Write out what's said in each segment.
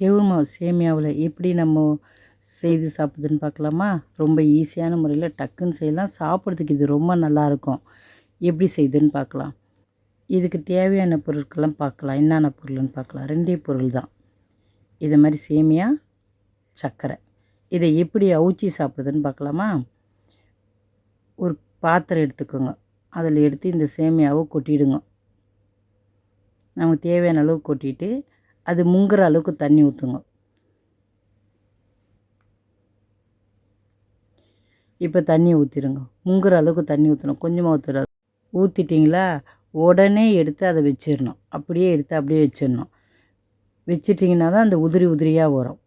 கெவுரு சேமியாவில் எப்படி நம்ம செய்து சாப்பிடுதுன்னு பார்க்கலாமா? ரொம்ப ஈஸியான முறையில் டக்குன்னு செய்யலாம். சாப்பிட்றதுக்கு இது ரொம்ப நல்லாயிருக்கும். எப்படி செய்யுதுன்னு பார்க்கலாம். இதுக்கு தேவையான பொருட்கள்லாம் பார்க்கலாம். என்னென்ன பொருள்னு பார்க்கலாம். ரெண்டே பொருள் தான். இது மாதிரி சேமியா சர்க்கரை இதை எப்படி அவுச்சி சாப்பிடுதுன்னு பார்க்கலாமா? ஒரு பாத்திரம் எடுத்துக்கோங்க. அதில் எடுத்து இந்த சேமியாவை கொட்டிடுங்க. நமக்கு தேவையான அளவு கொட்டிட்டு அது முங்குற அளவுக்கு தண்ணி ஊற்றுங்க இப்போ தண்ணி ஊற்றிடுங்க முங்குற அளவுக்கு தண்ணி ஊற்றணும் கொஞ்சமாக ஊற்றுறாது ஊற்றிட்டிங்களா உடனே எடுத்து அதை வச்சிடணும். அப்படியே எடுத்து அப்படியே வச்சிடணும். வச்சிட்டிங்கன்னா தான் அந்த உதிரி உதிரியாக வரும்.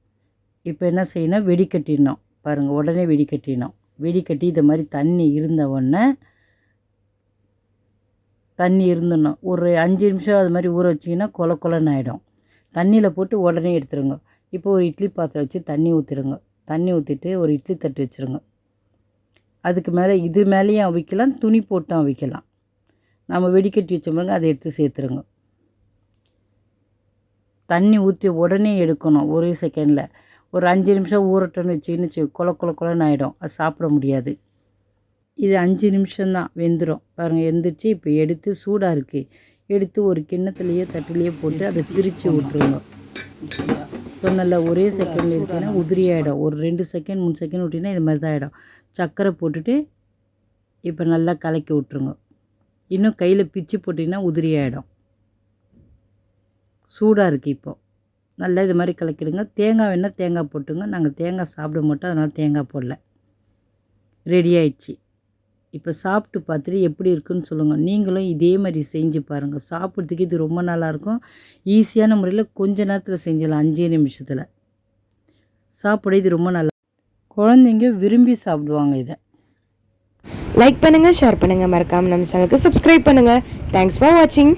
இப்போ என்ன செய்யணும்? வெடிக்கட்டிடணும். பாருங்கள் உடனே வெடிக்கட்டிடணும். வெடிக்கட்டி இது மாதிரி தண்ணி இருந்த உடனே தண்ணி இருந்துடணும். ஒரு அஞ்சு நிமிஷம் அது மாதிரி ஊற வச்சிங்கன்னா கொல கொலன்னு ஆகிடும் தண்ணியில் போட்டு உடனே எடுத்துருங்க. இப்போ ஒரு இட்லி பாத்திரம் வச்சு தண்ணி ஊற்றிடுங்க தண்ணி ஊற்றிட்டு ஒரு இட்லி தட்டு வச்சுருங்க. அதுக்கு மேலே இது மேலேயும் அவிக்கலாம் துணி போட்டும் அவிக்கலாம். நம்ம வெடிக்கட்டி வச்சோம்னாங்க அதை எடுத்து சேர்த்துருங்க. தண்ணி ஊற்றி உடனே எடுக்கணும் ஒரே செகண்டில் ஒரு அஞ்சு நிமிஷம் ஊறட்டோன்னு வச்சுன்னு வச்சு கொல கொல கொலன்னு ஆகிடும் அது சாப்பிட முடியாது. இது அஞ்சு நிமிஷம்தான் வெந்துடும் பாருங்கள் எந்திரிச்சு இப்போ எடுத்து சூடாக இருக்குது எடுத்து ஒரு கிண்ணத்துலேயோ தட்டிலேயோ போட்டு அதை பிரித்து விட்ருங்க சொன்னல ஒரே செகண்ட் எடுத்தீங்கன்னா உதிரி ஆகிடும் ஒரு ரெண்டு செகண்ட் மூணு செகண்ட் விட்டிங்கன்னா இது மாதிரி தான் ஆகிடும் சர்க்கரை போட்டுட்டு இப்போ நல்லா கலக்கி விட்ருங்க இன்னும் கையில் பிச்சு போட்டிங்கன்னா உதிரி ஆகிடும் சூடாக இருக்குது இப்போ. நல்லா இது மாதிரி கலக்கிடுங்க. தேங்காய் வேணால் தேங்காய் போட்டுங்க. நாங்கள் தேங்காய் சாப்பிட மாட்டோம். அதனால் தேங்காய் போடல. ரெடி ஆயிடுச்சு. இப்போ சாப்பிட்டு பார்த்துட்டு எப்படி இருக்குன்னு சொல்லுங்கள் நீங்களும் இதே மாதிரி செஞ்சு பாருங்கள் சாப்பிட்றதுக்கு இது ரொம்ப நல்லாயிருக்கும் ஈஸியான முறையில் கொஞ்ச நேரத்தில் செஞ்சிடலாம். அஞ்சே நிமிஷத்தில். சாப்பிட இது ரொம்ப நல்லா குழந்தைங்க விரும்பி சாப்பிடுவாங்க இதை. லைக் பண்ணுங்கள் ஷேர் பண்ணுங்கள் மறக்காமல் நம்ம சேனலுக்கு சப்ஸ்கிரைப் பண்ணுங்கள் தேங்க்ஸ் ஃபார் வாட்சிங்